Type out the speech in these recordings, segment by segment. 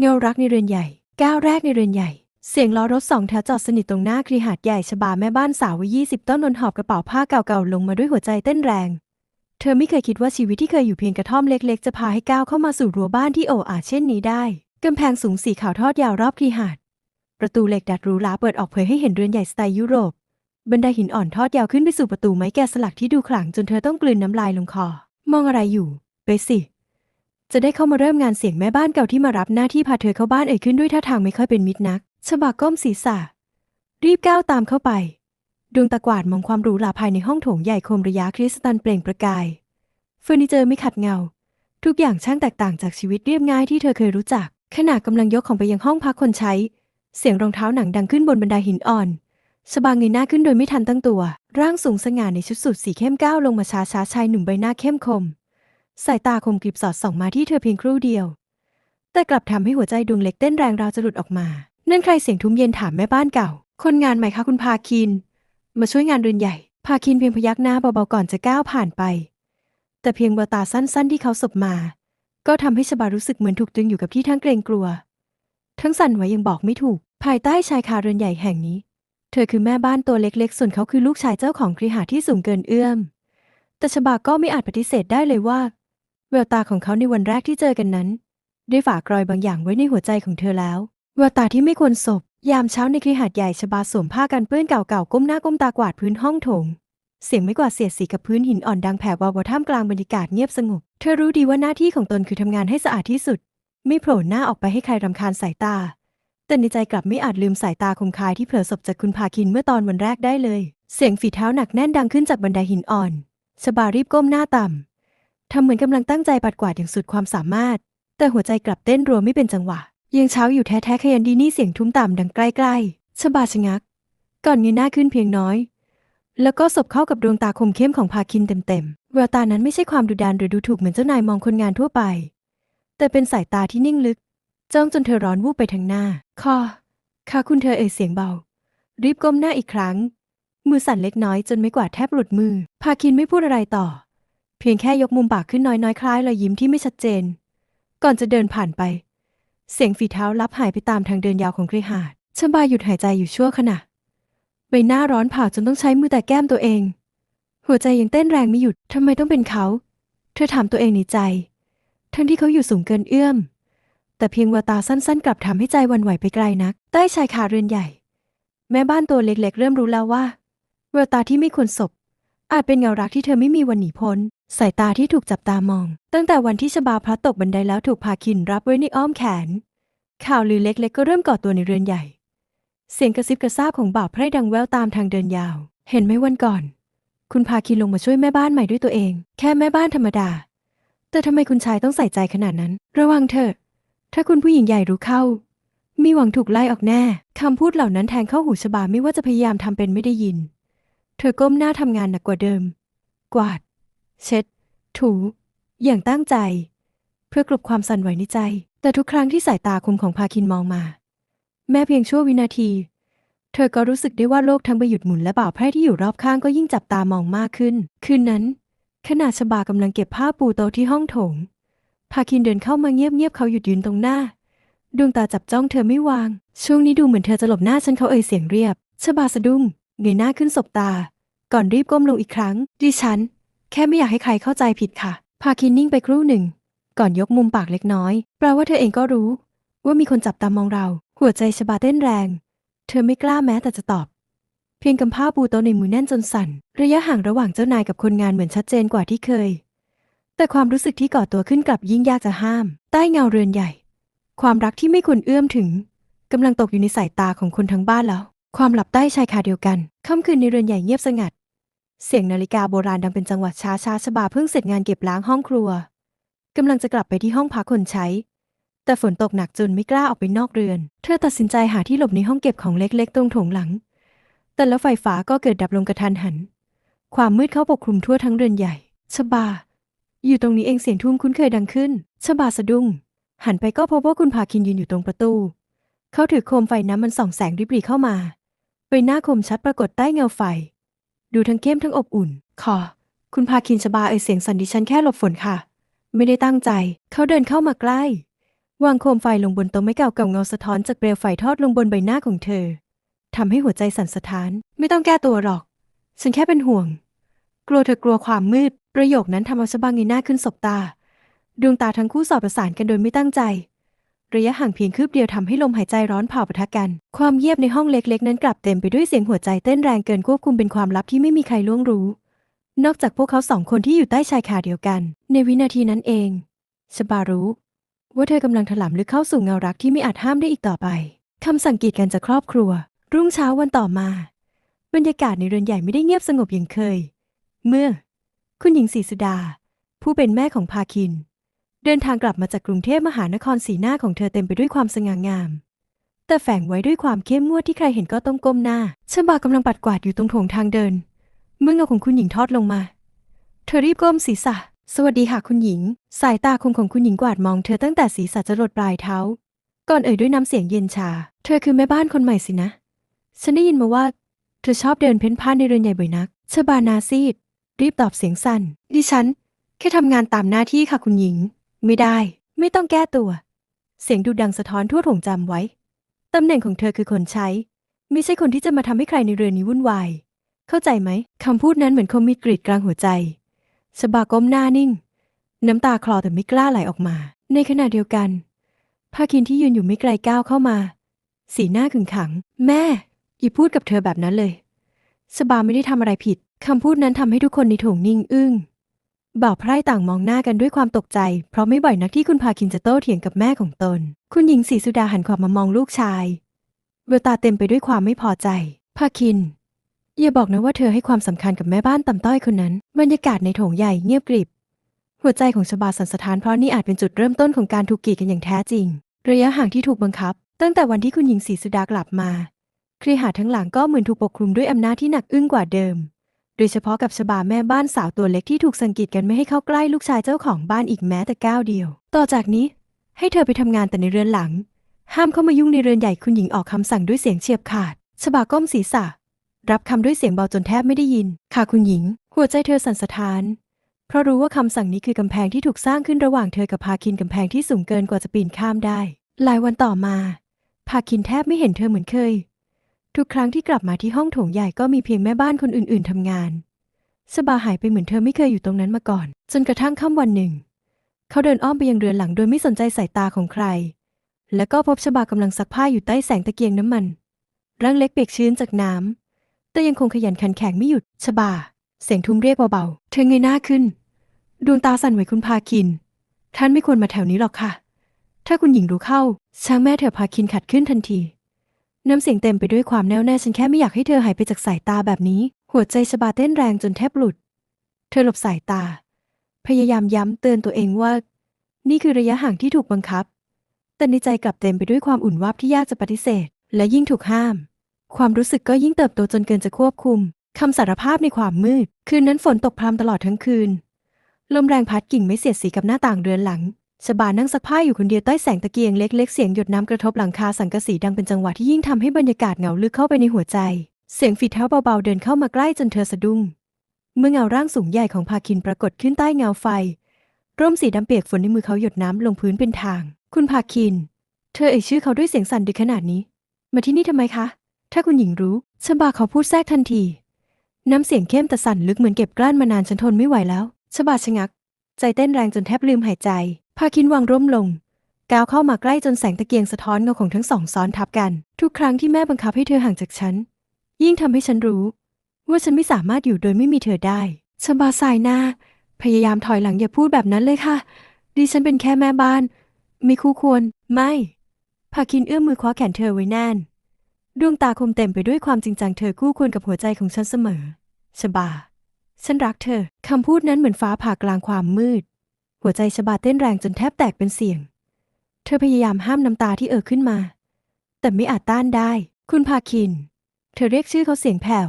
เงารักในเรือนใหญ่ ก้าวแรกในเรือนใหญ่ เสียงล้อรถสองแถวจอดสนิทตรงหน้าคลีหาดใหญ่ชบาแม่บ้านสาววัยยี่สิบต้นนนหอบกระเป๋าผ้าเก่าๆลงมาด้วยหัวใจเต้นแรง เธอไม่เคยคิดว่าชีวิตที่เคยอยู่เพียงกระท่อมเล็กๆ จะพาให้ก้าวเข้ามาสู่รั้วบ้านที่โอ้อาเช่นนี้ได้กำแพงสูงสีขาวทอดยาวรอบคลีหาด ประตูเหล็กดัดรูหราเปิดออกเผยให้เห็นเรือนใหญ่สไตล์ยุโรป บันไดหินอ่อนทอดยาวขึ้นไปสู่ประตูไม้แกะสลักที่ดูขลังจนเธอต้องกลืนน้ำลายลงคอ มองอะไรอยู่ไปสิ จะได้เข้ามาเริ่มงานเสียงแม่บ้านเก่าที่มารับหน้าที่พาเธอเข้าบ้านเอ่ยขึ้นด้วยท่าทางไม่ค่อยเป็นมิตรนัก ฉบาก้มศีรษะ รีบก้าวตามเข้าไป ดวงตากวาดมองความหรูหราภายในห้องโถงใหญ่คมระยะคริสตัลเปล่งประกาย เฟอร์นิเจอร์ไม่ขัดเงา ทุกอย่างช่างแตกต่างจากชีวิตเรียบง่ายที่เธอเคยรู้จัก ขณะกำลังยกของไปยังห้องพักคนใช้ เสียงรองเท้าหนังดังขึ้นบนบันไดหินอ่อนชบาเงยหน้าขึ้นโดยไม่ทันตั้งตัว ร่างสูงสง่าในชุดสูทสีเข้มก้าวลงมาช้าช้าชายหนุ่มใบหน้าเข้มคม สายตาคมกริบสอดส่องมาที่เธอเพียงครู่เดียว แต่กลับทำให้หัวใจดวงเล็กเต้นแรงราวจะหลุดออกมา นั่นใครเสียงทุ้มเย็นถามแม่บ้านเก่า คนงานใหม่คะคุณพาคิน มาช่วยงานเรือนใหญ่ พาคินเพียงพยักหน้าเบาๆก่อนจะก้าวผ่านไป แต่เพียงแววตาสั้น ๆ ที่เขาสบมา ก็ทำให้ชบารู้สึกเหมือนถูกตรึงอยู่กับที่ทั้งเกรงกลัว ทั้งสั่นไหวยังบอกไม่ถูก ภายใต้ชายคาเรือนใหญ่แห่งนี้ เธอคือแม่บ้านตัวเล็กๆ ส่วนเขาคือลูกชายเจ้าของคริหาที่สูงเกินเอื้อมแต่ชบาก็ไม่อาจปฏิเสธได้เลยว่า แววตาของเขาในวันแรกที่เจอกันนั้น ได้ฝากรอยบางอย่างไว้ในหัวใจของเธอแล้วแววตาที่ไม่ควรสบยามเช้าในคริหาดใหญ่ชบาสวมผ้ากันเปื้อนเก่าๆก้มหน้าก้มตากวาดพื้นห้องโถง เสียงไม่กวาดเสียดสีกับพื้นหินอ่อนดังแผ่วาวท่ามกลางบรรยากาศเงียบสงบ เธอรู้ดีว่าหน้าที่ของตนคือทำงานให้สะอาดที่สุด ไม่โผล่หน้าออกไปให้ใครรำคาญสายตา แต่ในใจกลับไม่อาจลืมสายตาคมคายที่เผลอสบจากคุณพาคินเมื่อตอนวันแรกได้เลย เสียงฝีเท้าหนักแน่นดังขึ้นจากบันไดหินอ่อนชบารีบก้มหน้าต่ ทำเหมือนกำลังตั้งใจปัดกวาดอย่างสุดความสามารถ แต่หัวใจกลับเต้นรัวไม่เป็นจังหวะ ยังเช้าอยู่แท้ๆขยันดีนี่เสียงทุ้มต่ำดังใกล้ๆชบาชะงัก ก่อนเงยหน้าขึ้นเพียงน้อย แล้วก็สบเข้ากับดวงตาคมเข้มของพาคินเต็มๆแววตานั้นไม่ใช่ความดุดันหรือดูถูกเหมือนเจ้านายมองคนงานทั่วไป แต่เป็นสายตาที่นิ่งลึก จ้องจนเธอร้อนวูบไปทางหน้าคอค่ะคุณเธอเอ่ยเสียงเบา รีบก้มหน้าอีกครั้ง มือสั่นเล็กน้อยจนไม่กวาดแทบหลุดมือ พาคินไม่พูดอะไรต่อ เพียงแค่ยกมุมปากขึ้นน้อยๆ คล้ายรอยยิ้มที่ไม่ชัดเจน ก่อนจะเดินผ่านไป เสียงฝีเท้าลับหายไปตามทางเดินยาวของคริหาดชบาหยุดหายใจอยู่ชั่วขณะใบหน้าร้อนเผาจนต้องใช้มือแต่แก้มตัวเอง หัวใจยังเต้นแรงไม่หยุดทำไมต้องเป็นเขา เธอถามตัวเองในใจ ทั้งที่เขาอยู่สูงเกินเอื้อม แต่เพียงววตาสั้นๆ กลับทำให้ใจวันไหวไปไกลนัก ใต้ชายคาเรือนใหญ่ แม่บ้านตัวเล็กๆ เริ่มรู้แล้วว่าแววตาที่ไม่ควรสบอาจเป็นเงารักที่เธอไม่มีวันหนีพ้น สายตาที่ถูกจับตามอง ตั้งแต่วันที่ชบาพลัดตกบันไดแล้วถูกพาคินรับไว้ในอ้อมแขน ข่าวลือเล็กๆ ก็เริ่มก่อตัวในเรือนใหญ่ เสียงกระซิบกระซาบของบ่าวไพร่ดังแววตามทางเดินยาว เห็นไหมวันก่อน คุณพาคินลงมาช่วยแม่บ้านใหม่ด้วยตัวเอง แค่แม่บ้านธรรมดา แต่ทำไมคุณชายต้องใส่ใจขนาดนั้น ระวังเถอะ ถ้าคุณผู้หญิงใหญ่รู้เข้า มีหวังถูกไล่ออกแน่คำพูดเหล่านั้นแทงเข้าหูชบาไม่ว่าจะพยายามทำเป็นไม่ได้ยิน เธอก้มหน้าทำงานหนักกว่าเดิม กวาด เช็ด ถู อย่างตั้งใจ เพื่อกลบความสั่นไหวในใจ แต่ทุกครั้งที่สายตาคมของพาคินมองมา แม้เพียงชั่ววินาที เธอก็รู้สึกได้ว่าโลกทั้งใบหยุดหมุนและบ่าวไพร่ที่อยู่รอบข้างก็ยิ่งจับตามองมากขึ้น คืนนั้น ขณะชบากำลังเก็บผ้าปูโต๊ะที่ห้องโถงพาคินเดินเข้ามาเงียบๆเขาหยุดยืนตรงหน้า ดวงตาจับจ้องเธอไม่วาง ช่วงนี้ดูเหมือนเธอจะหลบหน้าฉันเขาเอ่ยเสียงเรียบชบาสะดุ้งเงยหน้าขึ้นสบตา ก่อนรีบก้มลงอีกครั้ง ดิฉัน แค่ไม่อยากให้ใครเข้าใจผิดค่ะ พาคินนิ่งไปครู่หนึ่ง ก่อนยกมุมปากเล็กน้อย แปลว่าเธอเองก็รู้ ว่ามีคนจับตามองเรา หัวใจชบาเต้นแรง เธอไม่กล้าแม้แต่จะตอบ เพียงกำผ้าปูโตในมือแน่นจนสั่น ระยะห่างระหว่างเจ้านายกับคนงานเหมือนชัดเจนกว่าที่เคย แต่ความรู้สึกที่ก่อตัวขึ้นกลับยิ่งยากจะห้าม ใต้เงาเรือนใหญ่ ความรักที่ไม่ควรเอื้อมถึงกำลังตกอยู่ในสายตาของคนทั้งบ้านแล้ว ความหลับใต้ชายคาเดียวกันค่ำคืนในเรือนใหญ่เงียบสงัด เสียงนาฬิกาโบราณดังเป็นจังหวะช้าช้าชบาเพิ่งเสร็จงานเก็บล้างห้องครัวกำลังจะกลับไปที่ห้องพักคนใช้ แต่ฝนตกหนักจนไม่กล้าออกไปนอกเรือน เธอตัดสินใจหาที่หลบในห้องเก็บของเล็กๆ ตรงโถงหลัง แต่แล้วไฟฟ้าก็เกิดดับลงกระทันหัน ความมืดเข้าปกคลุมทั่วทั้งเรือนใหญ่ชบา อยู่ตรงนี้เองเสียงทุ่มคุ้นเคยดังขึ้นชบาสะดุ้ง หันไปก็พบว่าคุณพาคินยืนอยู่ตรงประตู เขาถือโคมไฟน้ำมันส่องแสงริบหรี่เข้ามาใบหน้าคมชัดปรากฏใต้เงาไฟ ดูทั้งเข้มทั้งอบอุ่น ขอ คุณพาคินชบาเอ่ยเสียงสั่นดิฉันแค่หลบฝนค่ะ ไม่ได้ตั้งใจ เขาเดินเข้ามาใกล้ วางโคมไฟลงบนโต๊ะไม้เก่าเก่าเงาสะท้อนจากเปลวไฟทอดลงบนใบหน้าของเธอทำให้หัวใจสั่นสะท้าน ไม่ต้องแก้ตัวหรอก ฉันแค่เป็นห่วง กลัวเธอกลัวความมืด ประโยคนั้นทำเอาชบาเงยหน้าขึ้นสบตา ดวงตาทั้งคู่สอบประสานกันโดยไม่ตั้งใจ ระยะห่างเพียงคืบเดียวทำให้ลมหายใจร้อนเผาปะทะกัน ความเงียบในห้องเล็กๆ นั้นกลับเต็มไปด้วยเสียงหัวใจเต้นแรงเกินควบคุมเป็นความลับที่ไม่มีใครล่วงรู้ นอกจากพวกเขาสองคนที่อยู่ใต้ชายคาเดียวกัน ในวินาทีนั้นเองชบารู้ว่าเธอกำลังถลำลึกเข้าสู่เงารักที่ไม่อาจห้ามได้อีกต่อไปคำสั่งกีดกันจากครอบครัว รุ่งเช้าวันต่อมา บรรยากาศในเรือนใหญ่ไม่ได้เงียบสงบอย่างเคย เมื่อ คุณหญิงศรีสุดา ผู้เป็นแม่ของพาคิน เดินทางกลับมาจากกรุงเทพมหานครสีหน้าของเธอเต็มไปด้วยความสง่างาม แต่แฝงไว้ด้วยความเข้มงวดที่ใครเห็นก็ต้องก้มหน้าชบากำลังปัดกวาดอยู่ตรงโถงทางเดินเมื่อเงาของคุณหญิงทอดลงมา เธอรีบก้มศีรษะ สวัสดีค่ะคุณหญิง สายตาคมของคุณหญิงกวาดมองเธอตั้งแต่ศีรษะจรดปลายเท้า ก่อนเอ่ยด้วยน้ำเสียงเย็นชา เธอคือแม่บ้านคนใหม่สินะ ฉันได้ยินมาว่า เธอชอบเดินเพ่นพ่านในเรือนใหญ่บ่อยนักชบานาซีด รีบตอบเสียงสั่นดิฉัน แค่ทำงานตามหน้าที่ค่ะคุณหญิง ไม่ได้ ไม่ต้องแก้ตัว เสียงดูดังสะท้อนทั่วถงจำไว้ ตำแหน่งของเธอคือคนใช้ ไม่ใช่คนที่จะมาทำให้ใครในเรือนนี้วุ่นวาย เข้าใจไหมคำพูดนั้นเหมือนคมมีดกรีดกลางหัวใจชบาก้มหน้านิ่ง น้ำตาคลอแต่ไม่กล้าไหลออกมา ในขณะเดียวกันภาคินที่ยืนอยู่ไม่ไกลก้าวเข้ามา สีหน้าขึงขัง แม่อย่าพูดกับเธอแบบนั้นเลยชบาไม่ได้ทำอะไรผิดคำพูดนั้นทำให้ทุกคนในโถงนิ่งอึ้ง บ่าวไพร่ต่างมองหน้ากันด้วยความตกใจ เพราะไม่บ่อยนักที่คุณพาคินจะโต้เถียงกับแม่ของตน คุณหญิงศรีสุดาหันขวามามองลูกชายแววตาเต็มไปด้วยความไม่พอใจภาคิน อย่าบอกนะว่าเธอให้ความสำคัญกับแม่บ้านต่ำต้อยคนนั้น บรรยากาศในโถงใหญ่เงียบกริบ หัวใจของชบาสันสะท้านเพราะนี่อาจเป็นจุดเริ่มต้นของการถูกกีดกันอย่างแท้จริง ระยะห่างที่ถูกบังคับ ตั้งแต่วันที่คุณหญิงศรีสุดากลับมา ครีหาทั้งหลังก็เหมือนถูกปกคลุมด้วยอำนาจที่หนักอึ้งกว่าเดิม โดยเฉพาะกับชบาแม่บ้านสาวตัวเล็กที่ถูกสังกีดกันไม่ให้เข้าใกล้ลูกชายเจ้าของบ้านอีกแม้แต่ก้าวเดียว ต่อจากนี้ ให้เธอไปทำงานแต่ในเรือนหลัง ห้ามเข้ามายุ่งในเรือนใหญ่คุณหญิงออกคำสั่งด้วยเสียงเฉียบขาดชบาก้มศีรษะ รับคำด้วยเสียงเบาจนแทบไม่ได้ยิน ค่ะคุณหญิง หัวใจเธอสั่นสะท้าน เพราะรู้ว่าคำสั่งนี้คือกำแพงที่ถูกสร้างขึ้นระหว่างเธอกับพาคินกำแพงที่สูงเกินกว่าจะปีนข้ามได้ หลายวันต่อมาพาคินแทบไม่เห็นเธอเหมือนเคย ทุกครั้งที่กลับมาที่ห้องโถงใหญ่ก็มีเพียงแม่บ้านคนอื่นๆทำงาน สบาหายไปเหมือนเธอไม่เคยอยู่ตรงนั้นมาก่อน จนกระทั่งค่ำวันหนึ่ง เขาเดินอ้อมไปยังเรือนหลังโดยไม่สนใจสายตาของใคร แล้วก็พบชบากำลังซักผ้าอยู่ใต้แสงตะเกียงน้ำมัน ร่างเล็กเปียกชื้นจากน้ำแต่ยังคงขยันขันแข็งไม่หยุดชบา เสียงทุ้มเรียกเบาๆ เธอเงยหน้าขึ้น ดวงตาสั่นไหวคุณพาคิน ท่านไม่ควรมาแถวนี้หรอกค่ะ ถ้าคุณหญิงรู้เข้า ช้างแม่เธอพาคินขัดขึ้นทันที น้ำเสียงเต็มไปด้วยความแน่วแน่ฉันแค่ไม่อยากให้เธอหายไปจากสายตาแบบนี้ หัวใจชบาเต้นแรงจนแทบหลุด เธอหลบสายตา พยายามย้ำเตือนตัวเองว่า นี่คือระยะห่างที่ถูกบังคับ แต่ในใจกลับเต็มไปด้วยความอุ่นวาบที่ยากจะปฏิเสธ และยิ่งถูกห้าม ความรู้สึกก็ยิ่งเติบโตจนเกินจะควบคุมคำสารภาพในความมืด คืนนั้นฝนตกพรำตลอดทั้งคืน ลมแรงพัดกิ่งไม่เสียดสีกับหน้าต่างเรือนหลัง ชบานั่งซักผ้าอยู่คนเดียวใต้แสงตะเกียงเล็กๆ เสียงหยดน้ำกระทบหลังคาสังกะสีดังเป็นจังหวะที่ยิ่งทำให้บรรยากาศเหงาลึกเข้าไปในหัวใจ เสียงฝีเท้าเบาๆเดินเข้ามาใกล้จนเธอสะดุ้ง เมื่อเงาร่างสูงใหญ่ของพาคินปรากฏขึ้นใต้เงาไฟ ร่มสีดำเปียกฝนในมือเขาหยดน้ำลงพื้นเป็นทาง คุณพาคิน เธอเอ่ยชื่อเขาด้วยเสียงสั่นดึกขนาดนี้ มาที่นี่ทำไมคะ ถ้าคุณหญิงรู้ชบาเขาพูดแทรกทันที น้ำเสียงเข้มแต่สั่นลึกเหมือนเก็บกลั้นมานานฉันทนไม่ไหวแล้วชบาชะงัก ใจเต้นแรงจนแทบลืมหายใจ พาคินวางร่มลง ก้าวเข้ามาใกล้จนแสงตะเกียงสะท้อนเงาของทั้งสองซ้อนทับกัน ทุกครั้งที่แม่บังคับให้เธอห่างจากฉัน ยิ่งทำให้ฉันรู้ ว่าฉันไม่สามารถอยู่โดยไม่มีเธอได้ชบาสายหน้า พยายามถอยหลังอย่าพูดแบบนั้นเลยค่ะ ดิฉันเป็นแค่แม่บ้าน ไม่คู่ควร ไม่พาคินเอื้อมมือคว้าแขนเธอไว้แน่น ดวงตาคมเต็มไปด้วยความจริงจังเธอคู่ควรกับหัวใจของฉันเสมอชบา ฉันรักเธอ คำพูดนั้นเหมือนฟ้าผ่ากลางความมืด หัวใจชบาเต้นแรงจนแทบแตกเป็นเสียง เธอพยายามห้ามน้ำตาที่เอ่อขึ้นมา แต่ไม่อาจต้านได้ คุณพาคิน เธอเรียกชื่อเขาเสียงแผ่ว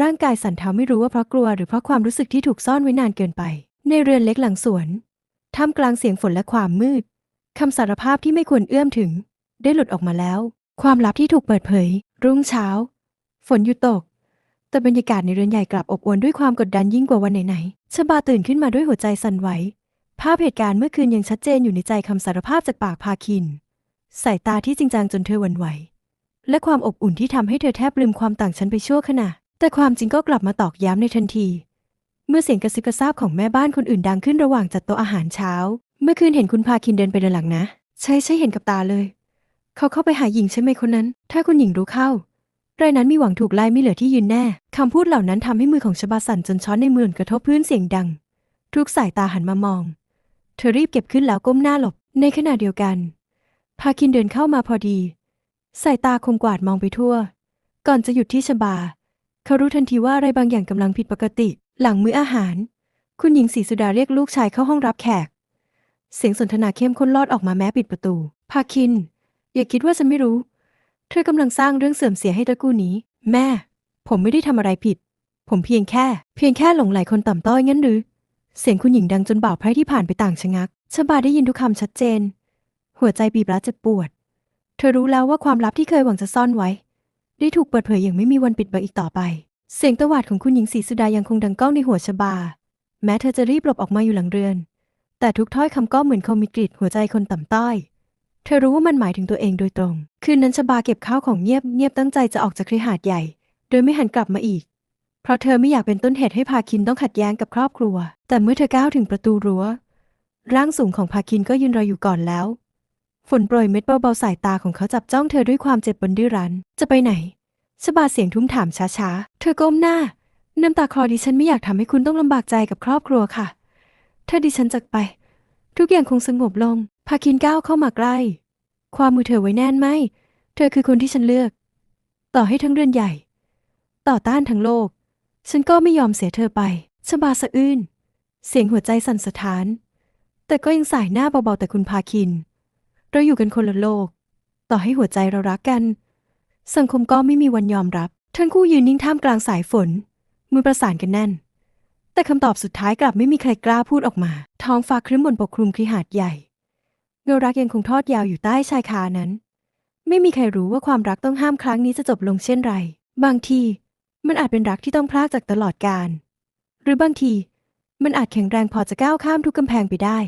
ร่างกายสั่นเทาไม่รู้ว่าเพราะกลัวหรือเพราะความรู้สึกที่ถูกซ่อนไว้นานเกินไป ในเรือนเล็กหลังสวน ท่ามกลางเสียงฝนและความมืด คำสารภาพที่ไม่ควรเอื้อมถึง ได้หลุดออกมาแล้ว ความลับที่ถูกเปิดเผย รุ่งเช้า ฝนหยุดตกแต่บรรยากาศในเรือนใหญ่กลับอบอวลด้วยความกดดันยิ่งกว่าวันไหนๆชบาตื่นขึ้นมาด้วยหัวใจสั่นไหว ภาพเหตุการณ์เมื่อคืนยังชัดเจนอยู่ในใจคำสารภาพจากปากพาคิน สายตาที่จริงจังจนเธอหวั่นไหว และความอบอุ่นที่ทำให้เธอแทบลืมความต่างชั้นไปชั่วขณะ แต่ความจริงก็กลับมาตอกย้ำในทันที เมื่อเสียงกระซิบกระซาบของแม่บ้านคนอื่นดังขึ้นระหว่างจัดโต๊ะอาหารเช้า เมื่อคืนเห็นคุณพาคินเดินไปเดินหลังนะ ใช่ใช่เห็นกับตาเลย เขาเข้าไปหาหญิงใช่ไหมคนนั้น ถ้าคุณหญิงรู้เข้ารายนั้นมีหวังถูกไล่ไม่เหลือที่ยืนแน่ คำพูดเหล่านั้นทำให้มือของชบาสันจนช้อนในมือกระทบพื้นเสียงดัง ทุกสายตาหันมามอง เธอรีบเก็บขึ้นแล้วก้มหน้าหลบ ในขณะเดียวกัน พาคินเดินเข้ามาพอดี สายตาคมกวาดมองไปทั่ว ก่อนจะหยุดที่ชบา เขารู้ทันทีว่าอะไรบางอย่างกำลังผิดปกติ หลังมื้ออาหาร คุณหญิงศรีสุดาเรียกลูกชายเข้าห้องรับแขก เสียงสนทนาเข้มข้นลอดออกมาแม้ปิดประตู พาคิน อย่าคิดว่าฉันไม่รู้ เธอกำลังสร้างเรื่องเสื่อมเสียให้ตระกูลนี้ แม่ ผมไม่ได้ทำอะไรผิด ผมเพียงแค่ เพียงแค่หลงไหลคนต่ำต้อยงั้นหรือ เสียงคุณหญิงดังจนบ่าวไพร่ที่ผ่านไปต่างชะงักชบาได้ยินทุกคำชัดเจน หัวใจบีบรัดเจ็บปวด เธอรู้แล้วว่าความลับที่เคยหวังจะซ่อนไว้ ได้ถูกเปิดเผยอย่างไม่มีวันปิดบังอีกต่อไป เสียงตวาดของคุณหญิงศรีสุดายังคงดังก้องในหัวชบา แม้เธอจะรีบหลบออกมาอยู่หลังเรือน แต่ทุกถ้อยคำก็เหมือนคมมีกรีดหัวใจคนต่ำต้อย เธอรู้ว่ามันหมายถึงตัวเองโดยตรง คืนนั้นชบาเก็บข้าวของเงียบเงียบตั้งใจจะออกจากคฤหาสน์ใหญ่ โดยไม่หันกลับมาอีก เพราะเธอไม่อยากเป็นต้นเหตุให้พาคินต้องขัดแย้งกับครอบครัว แต่เมื่อเธอก้าวถึงประตูรั้ว ร่างสูงของพาคินก็ยืนรออยู่ก่อนแล้ว ฝนโปรยเม็ดเบาๆสายตาของเขาจับจ้องเธอด้วยความเจ็บปนดื้อรั้น จะไปไหนชบาเสียงทุ้มถามช้าๆ เธอก้มหน้า น้ำตาคลอดิฉันไม่อยากทำให้คุณต้องลำบากใจกับครอบครัวค่ะ ถ้าดิฉันจากไป ทุกอย่างคงสงบลง พาคินก้าวเข้ามาใกล้ ความมือเธอไว้แน่นไหม เธอคือคนที่ฉันเลือก ต่อให้ทั้งเรือนใหญ่ ต่อต้านทั้งโลก ฉันก็ไม่ยอมเสียเธอไปชบาสะอื้น เสียงหัวใจสั่นสะท้าน แต่ก็ยังสายหน้าเบาๆแต่คุณพาคิน เราอยู่กันคนละโลก ต่อให้หัวใจเรารักกัน สังคมก็ไม่มีวันยอมรับ ทั้งคู่ยืนนิ่งท่ามกลางสายฝน มือประสานกันแน่น แต่คำตอบสุดท้ายกลับไม่มีใครกล้าพูดออกมา ท้องฟ้าครึ้มบนปกคลุมคฤหาสน์ใหญ่ เงารักยังคงทอดยาวอยู่ใต้ชายคานั้น ไม่มีใครรู้ว่าความรักต้องห้ามครั้งนี้จะจบลงเช่นไร บางที มันอาจเป็นรักที่ต้องพลากจากตลอดกาลหรือบางที มันอาจแข็งแรงพอจะก้าวข้ามทุกกำแพงไปได้